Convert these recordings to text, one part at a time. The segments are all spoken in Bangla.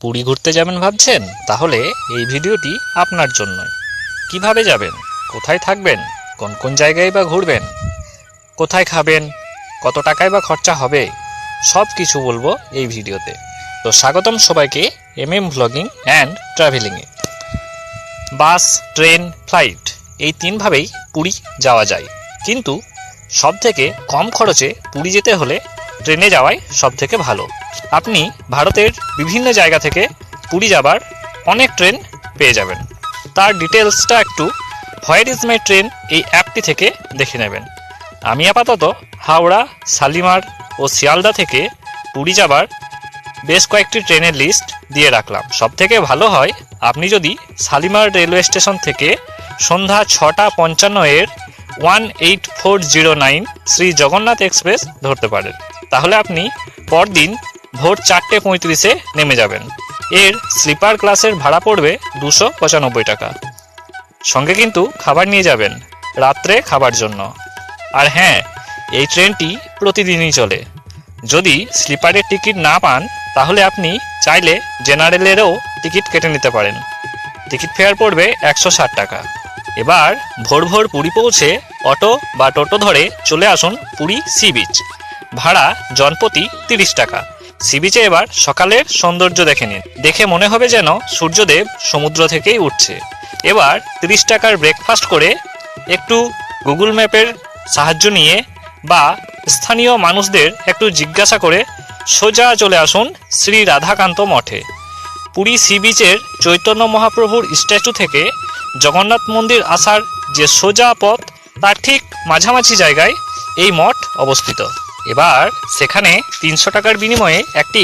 পুরী ঘুরতে যাবেন ভাবছেন? তাহলে এই ভিডিওটি আপনার জন্যই। কীভাবে যাবেন? কোথায় থাকবেন? কোন কোন জায়গায় বা ঘুরবেন? কোথায় খাবেন? কত টাকায় বা খরচা হবে? সব কিছু বলব এই ভিডিওতে। তো স্বাগতম সবাইকে এম এম ভ্লগিং অ্যান্ড ট্রাভেলিংয়ে বাস, ট্রেন, ফ্লাইট, এই তিনভাবেই পুরী যাওয়া যায়। কিন্তু সব থেকে কম খরচে পুরী যেতে হলে ট্রেনে যাওয়াই সব থেকে ভালো। আপনি ভারতের বিভিন্ন জায়গা থেকে পুরী যাবার অনেক ট্রেন পেয়ে যাবেন। তার ডিটেলসটা একটু হোয়ার ইজ মাই ট্রেন এই অ্যাপটি থেকে দেখে নেবেন। আমি আপাতত হাওড়া, শালিমার ও শিয়ালদা থেকে পুরী যাবার বেশ কয়েকটি ট্রেনের লিস্ট দিয়ে রাখলাম। সব থেকে ভালো হয়, আপনি যদি শালিমার রেলওয়ে স্টেশন থেকে সন্ধ্যা ছটা পঞ্চান্ন এর one eight four zero nine Shri Jagannath express ধরতে পারেন। তাহলে আপনি পরদিন ভোর চারটে পঁয়ত্রিশে নেমে যাবেন। এর স্লিপার ক্লাসের ভাড়া পড়বে দুশো পঁচানব্বই টাকা। সঙ্গে কিন্তু খাবার নিয়ে যাবেন, রাত্রে খাবার জন্য। আর হ্যাঁ এই ট্রেনটি প্রতিদিনই চলে। যদি স্লিপারের টিকিট না পান, তাহলে আপনি চাইলে জেনারেলেরও টিকিট কেটে নিতে পারেন। টিকিট ফেয়ার পড়বে একশো ষাট টাকা। এবার ভোর ভোর পুরী পৌঁছে অটো বা টোটো ধরে চলে আসুন পুরী সি বিচ। ভাড়া জনপ্রতি তিরিশ টাকা। সি বিচে এবার সকালের সৌন্দর্য দেখে নিন। দেখে মনে হবে যেন সূর্যদেব সমুদ্র থেকেই উঠছে। এবার তিরিশ টাকার ব্রেকফাস্ট করে একটু গুগল ম্যাপের সাহায্য নিয়ে বা স্থানীয় মানুষদের একটু জিজ্ঞাসা করে সোজা চলে আসুন শ্রী রাধাকান্ত মঠে। পুরী সি বিচের চৈতন্য মহাপ্রভুর স্ট্যাচু থেকে জগন্নাথ মন্দির আসার যে সোজা পথ, তার ঠিক মাঝামাঝি জায়গায় এই মঠ অবস্থিত। এবার সেখানে তিনশো টাকার বিনিময়ে একটি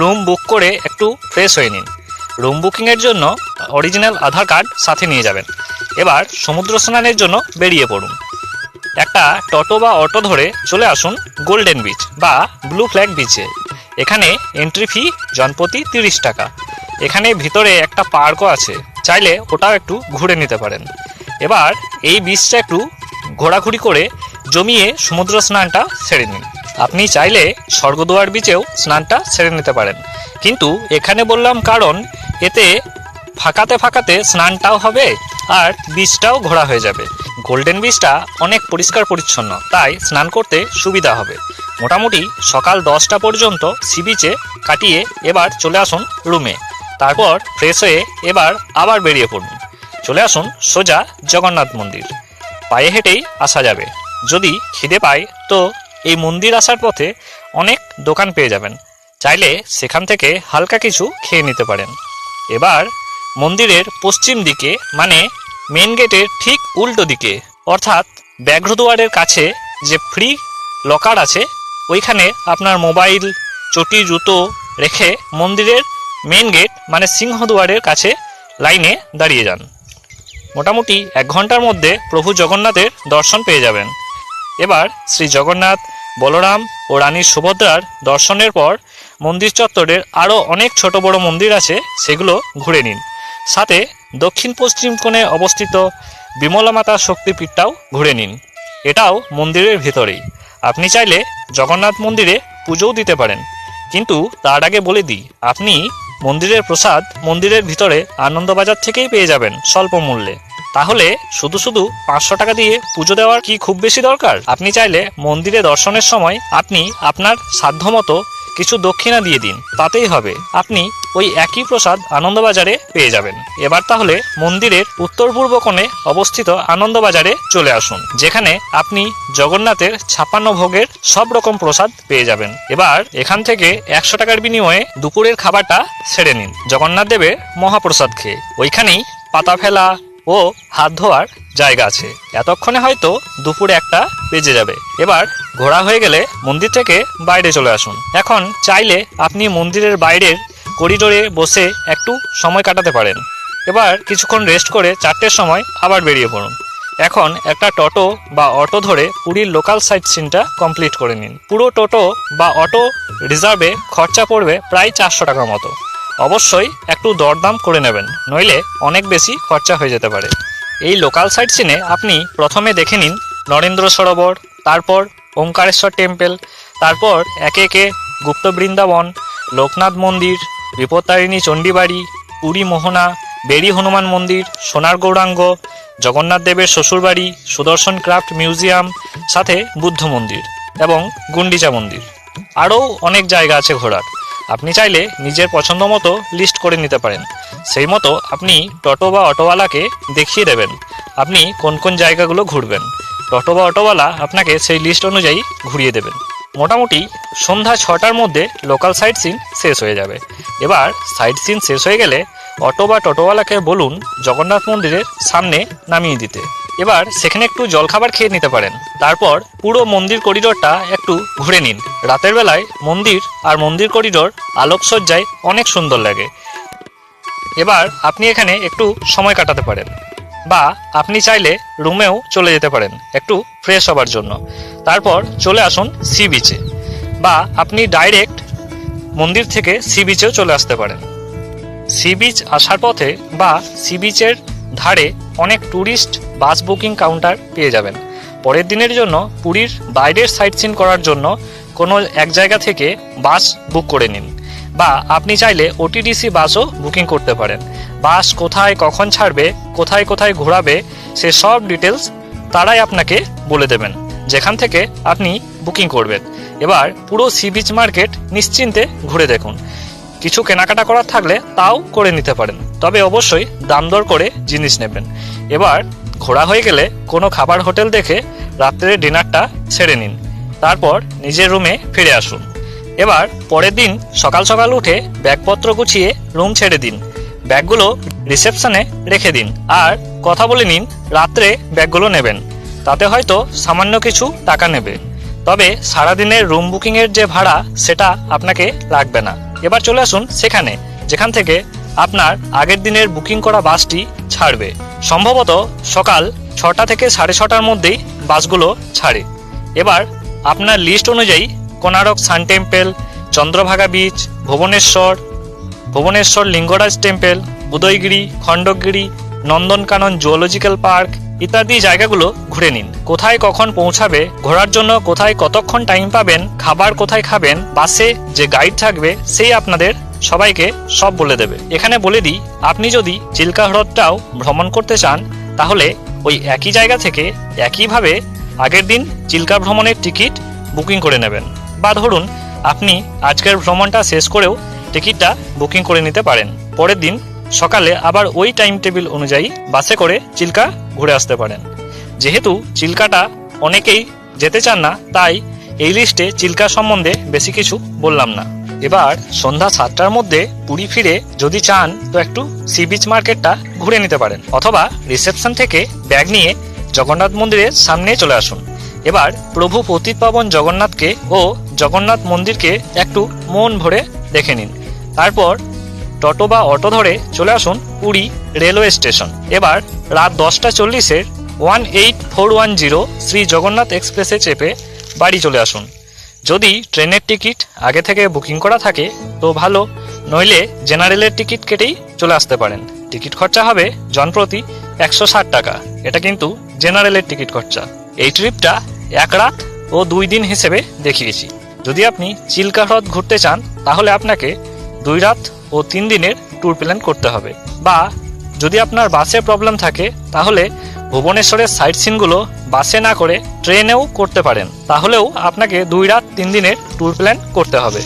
রুম বুক করে একটু ফ্রেশ হয়ে নিন। রুম বুকিংয়ের জন্য অরিজিনাল আধার কার্ড সাথে নিয়ে যাবেন। এবার সমুদ্র স্নানের জন্য বেরিয়ে পড়ুন। একটা টোটো বা অটো ধরে চলে আসুন গোল্ডেন বিচ বা ব্লু ফ্ল্যাগ বিচে এখানে এন্ট্রি ফি জনপ্রতি তিরিশ টাকা। এখানে ভিতরে একটা পার্কও আছে। চাইলে ওটাও একটু ঘুরে নিতে পারেন। এবার এই বিচটা একটু ঘোরাঘুরি করে জমিয়ে সমুদ্র স্নানটা সেরে নিন। আপনি চাইলে স্বর্গদুয়ার বিচেও স্নানটা সেরে নিতে পারেন। কিন্তু এখানে বললাম কারণ, এতে ফাঁকাতে ফাঁকাতে স্নানটাও হবে আর বীজটাও ঘোরা হয়ে যাবে। গোল্ডেন বীজটা অনেক পরিষ্কার পরিচ্ছন্ন, তাই স্নান করতে সুবিধা হবে। মোটামুটি সকাল দশটা পর্যন্ত সি বিচে কাটিয়ে এবার চলে আসুন রুমে তারপর ফ্রেশ হয়ে এবার আবার বেরিয়ে পড়ুন। চলে আসুন সোজা জগন্নাথ মন্দির। পায়ে হেঁটেই আসা যাবে। যদি খিদে পায়, তো এই মন্দির আসার পথে অনেক দোকান পেয়ে যাবেন। চাইলে সেখান থেকে হালকা কিছু খেয়ে নিতে পারেন। এবার মন্দিরের পশ্চিম দিকে মানে মেন গেটের ঠিক উল্টো দিকে, অর্থাৎ ব্যাঘ্রদুয়ারের কাছে যে ফ্রি লকার আছে, ওইখানে আপনার মোবাইল চটি, জুতো রেখে মন্দিরের মেন গেট মানে সিংহদুয়ারের কাছে লাইনে দাঁড়িয়ে যান। মোটামুটি এক ঘণ্টার মধ্যে প্রভু জগন্নাথের দর্শন পেয়ে যাবেন। এবার শ্রী জগন্নাথ, বলরাম ও রানী সুভদ্রার দর্শনের পর মন্দির চত্বরের আরও অনেক ছোট বড় মন্দির আছে, সেগুলো ঘুরে নিন। সাথে দক্ষিণ পশ্চিম কোণে অবস্থিত বিমলা মাতা শক্তিপীঠটাও ঘুরে নিন। এটাও মন্দিরের ভেতরেই। আপনি চাইলে জগন্নাথ মন্দিরে পুজোও দিতে পারেন। কিন্তু তার আগে বলে দিই, আপনি মন্দিরের প্রসাদ মন্দিরের ভিতরে আনন্দবাজার থেকেই পেয়ে যাবেন স্বল্প মূল্যে। তাহলে শুধু শুধু পাঁচশো টাকা দিয়ে পুজো দেওয়ার কি খুব বেশি দরকার? আপনি চাইলে মন্দিরে দর্শনের সময় আপনি আপনার সাধ্যমতো কিছু দক্ষিণা দিয়ে দিন, তাতেই হবে। আপনি ওই একই প্রসাদ আনন্দবাজারে পেয়ে যাবেন। এবার তাহলে মন্দিরের উত্তর পূর্ব কোণে অবস্থিত আনন্দবাজারে চলে আসুন, যেখানে আপনি জগন্নাথের ছাপ্পান্ন ভোগের সব রকম প্রসাদ পেয়ে যাবেন। এবার এখান থেকে একশো টাকার বিনিময়ে দুপুরের খাবারটা সেরে নিন। জগন্নাথ দেবের মহাপ্রসাদ খেয়ে। ওইখানেই পাতা ফেলা ও হাত ধোয়ার জায়গা আছে। এতক্ষণে হয়তো দুপুরে একটা বেজে যাবে। এবার ঘোরা হয়ে গেলে মন্দির থেকে বাইরে চলে আসুন। এখন চাইলে আপনি মন্দিরের বাইরের করিডোরে বসে একটু সময় কাটাতে পারেন। এবার কিছুক্ষণ রেস্ট করে চারটের সময় আবার বেরিয়ে পড়ুন। এখন একটা টোটো বা অটো ধরে পুরীর লোকাল সাইট সিনটা কমপ্লিট করে নিন। পুরো টোটো বা অটো রিজার্ভে খরচা পড়বে প্রায় চারশো টাকার মতো। অবশ্যই একটু দরদাম করে নেবেন, নইলে অনেক বেশি খরচা হয়ে যেতে পারে। এই লোকাল সাইট সিনে আপনি প্রথমে দেখে নিন নরেন্দ্র সরোবর, তারপর ওঙ্কারেশ্বর টেম্পল তারপর একে একে গুপ্ত বৃন্দাবন, লোকনাথ মন্দির, বিপত্তারিণী চণ্ডীবাড়ি পুরী মোহনা, বেরি হনুমান মন্দির, সোনার গৌরাঙ্গ, জগন্নাথ দেবের শ্বশুরবাড়ি, সুদর্শন ক্রাফট মিউজিয়াম, সাথে বুদ্ধ মন্দির এবং গুন্ডিচা মন্দির। আরও অনেক জায়গা আছে ঘোরার। আপনি চাইলে নিজের পছন্দ মতো লিস্ট করে নিতে পারেন। সেই মতো আপনি টোটো বা অটোওয়ালাকে দেখিয়ে দেবেন। আপনি কোন কোন জায়গাগুলো ঘুরবেন। টোটো বা অটোওয়ালা আপনাকে সেই লিস্ট অনুযায়ী ঘুরিয়ে দেবেন। মোটামুটি সন্ধ্যা ছটার মধ্যে লোকাল সাইট সিন শেষ হয়ে যাবে। এবার সাইট সিন শেষ হয়ে গেলে অটো বা টোটোওয়ালাকে বলুন জগন্নাথ মন্দিরের সামনে নামিয়ে দিতে। এবার সেখানে একটু জলখাবার খেয়ে নিতে পারেন। তারপর পুরো মন্দির করিডোরটা একটু ঘুরে নিন। রাতের বেলায় মন্দির আর মন্দির করিডোর আলোকসজ্জায় অনেক সুন্দর লাগে। এবার আপনি এখানে একটু সময় কাটাতে পারেন। বা আপনি চাইলে রুমেও চলে যেতে পারেন, একটু ফ্রেশ হবার জন্য। তারপর চলে আসুন সি বিচে বা আপনি ডাইরেক্ট মন্দির থেকে সি বিচেও চলে আসতে পারেন। সি বিচ আসার পথে বা সি বিচের ধারে অনেক ট্যুরিস্ট বাস বুকিং কাউন্টার পেয়ে যাবেন। পরের দিনের জন্য পুরীর বাইরের সাইট সিন করার জন্য কোনো এক জায়গা থেকে বাস বুক করে নিন বা আপনি চাইলে ওটিডিসি বাসও বুকিং করতে পারেন। বাস কোথায়, কখন ছাড়বে, কোথায় কোথায় ঘোরাবে, সে সব ডিটেলস তারাই আপনাকে বলে দেবেন। যেখান থেকে আপনি বুকিং করবেন। এবার পুরো সি বিচ মার্কেট নিশ্চিন্তে ঘুরে দেখুন। কিছু কেনাকাটা করার থাকলে তাও করে নিতে পারেন। তবে অবশ্যই দাম দর করে জিনিস নেবেন। এবার ঘোরা হয়ে গেলে কোনো খাবার হোটেল দেখে রাত্রে ডিনারটা সেরে নিন। তারপর নিজের রুমে ফিরে আসুন। এবার পরের দিন সকাল সকাল উঠে ব্যাগপত্র গুছিয়ে রুম ছেড়ে দিন। ব্যাগগুলো রিসেপশনে রেখে দিন আর কথা বলে নিন রাত্রে ব্যাগগুলো নেবেন। তাতে হয়তো সামান্য কিছু টাকা নেবে। তবে সারাদিনের রুম বুকিংয়ের যে ভাড়া সেটা আপনাকে লাগবে না। এবার চলে আসুন সেখানে, যেখান থেকে আপনার আগের দিনের বুকিং করা বাসটি ছাড়বে। সম্ভবত সকাল ছটা থেকে সাড়ে ছটার মধ্যেই বাসগুলো ছাড়ে। এবার আপনার লিস্ট অনুযায়ী Konark sun temple, Chandrabhaga beach, Bhubaneswar Bhubaneswar Lingaraj temple, Udayagiri, Khandagiri, Nandankanan zoological park ইত্যাদি জায়গাগুলো ঘুরে নিন। কোথায় কখন পৌঁছাবে, ঘোরার জন্য কোথায় কতক্ষণ টাইম পাবেন, খাবার কোথায় খাবেন, বাসে যে গাইড থাকবে, সেই আপনাদের সবাইকে সব বলে দেবে। এখানে বলে দিই, আপনি যদি চিল্কা হ্রদটাও ভ্রমণ করতে চান, তাহলে ওই একই জায়গা থেকে একইভাবে আগের দিন চিল্কা ভ্রমণের টিকিট বুকিং করে নেবেন। বা ধরুন, আপনি আজকের ভ্রমণটা শেষ করেও টিকিটটা বুকিং করে নিতে পারেন। পরের দিন সকালে আবার ওই টাইম টেবিল অনুযায়ী বাসে করে চিল্কা ঘুরে আসতে পারেন। যেহেতু চিল্কাটা অনেকেই যেতে চান না, তাই এই লিস্টে চিল্কা সম্বন্ধে বেশি কিছু বললাম না। এবার সন্ধ্যা সাতটার মধ্যে পুরী ফিরে যদি চান, তো একটু সি বিচ মার্কেটটা ঘুরে নিতে পারেন। অথবা রিসেপশন থেকে ব্যাগ নিয়ে জগন্নাথ মন্দিরের সামনে চলে আসুন। এবার প্রভু পতিত পাবন জগন্নাথকে ও জগন্নাথ মন্দিরকে একটু মন ভরে দেখে নিন। তারপর টোটো বা অটো ধরে চলে আসুন পুরী রেলওয়ে স্টেশন। এবার রাত দশটা চল্লিশের one eight four one zero Shri Jagannath এক্সপ্রেসে চেপে বাড়ি চলে আসুন। যদি ট্রেনের টিকিট আগে থেকে বুকিং করা থাকে, তো ভালো। নইলে জেনারেলের টিকিট কেটেই চলে আসতে পারেন। টিকিট খরচা হবে জনপ্রতি একশো ষাট টাকা। এটা কিন্তু জেনারেলের টিকিট খরচা। এই ট্রিপটা এক রাত ও দুই দিন হিসেবে দেখিয়েছি। যদি আপনি চিল্কা হ্রদ ঘুরতে চান, তাহলে আপনাকে দুই রাত ও তিন দিনের ট্যুর প্ল্যান করতে হবে। বা যদি আপনার বাসে প্রবলেম থাকে, তাহলে ভুবনেশ্বরের সাইট সিনগুলো বাসে না করে ট্রেনেও করতে পারেন। তাহলেও আপনাকে দুই রাত, তিন দিনের ট্যুর প্ল্যান করতে হবে।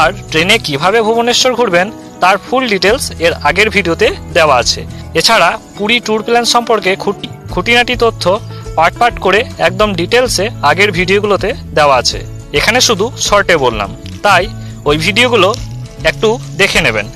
আর ট্রেনে কীভাবে ভুবনেশ্বর ঘুরবেন তার ফুল ডিটেলস এর আগের ভিডিওতে দেওয়া আছে। এছাড়া পুরী ট্যুর প্ল্যান সম্পর্কে খুঁটি, খুঁটিনাটি তথ্য পার্ট পার্ট করে একদম ডিটেলসে আগের ভিডিওগুলোতে দেওয়া আছে। এখানে শুধু শর্টে বললাম। তাই ওই ভিডিওগুলো একটু দেখে নেবেন।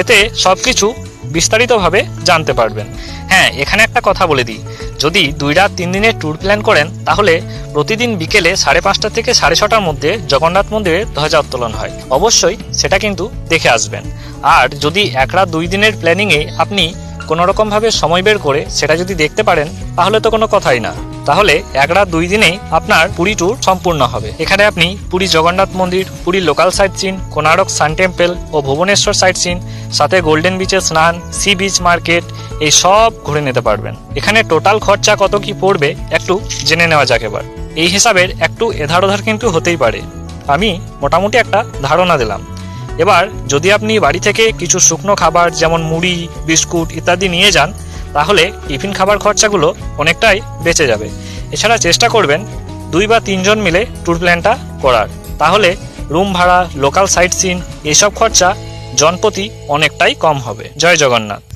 এতে সব কিছু বিস্তারিতভাবে জানতে পারবেন। হ্যাঁ এখানে একটা কথা বলে দিই। যদি দুই রাত তিন দিনের ট্যুর প্ল্যান করেন, তাহলে প্রতিদিন বিকেলে সাড়ে পাঁচটা থেকে সাড়ে ছটার মধ্যে জগন্নাথ মন্দিরে ধ্বজা উত্তোলন হয়। অবশ্যই সেটা কিন্তু দেখে আসবেন। আর যদি এক রাত দুই দিনের প্ল্যানিংয়ে আপনি কোনোরকমভাবে সময় বের করে সেটা যদি দেখতে পারেন, তাহলে তো কোনো কথাই না। তাহলে এক রাত দুই দিনেই আপনার পুরী ট্যুর সম্পূর্ণ হবে। এখানে আপনি পুরী জগন্নাথ মন্দির, Puri local sightseeing Konark sun temple ও ভুবনেশ্বর সাইট সিন সাথে গোল্ডেন বিচে স্নান সি বিচ মার্কেট এই সব ঘুরে নিতে পারবেন। এখানে টোটাল খরচা কত কি পড়বে একটু জেনে নেওয়া যাক এবার। এই হিসাবের একটু এধার ওধার কিন্তু হতেই পারে। আমি মোটামুটি একটা ধারণা দিলাম। এবার যদি আপনি বাড়ি থেকে কিছু শুকনো খাবার, যেমন মুড়ি, বিস্কুট ইত্যাদি নিয়ে যান তাহলে টিফিন খাবার খরচাগুলো অনেকটাই বেঁচে যাবে। এছাড়া চেষ্টা করবেন দুই বা তিনজন মিলে ট্যুর প্ল্যানটা করার। তাহলে রুম ভাড়া লোকাল সাইট সিন এসব খরচা জনপ্রতি অনেকটাই কম হবে। জয় জগন্নাথ।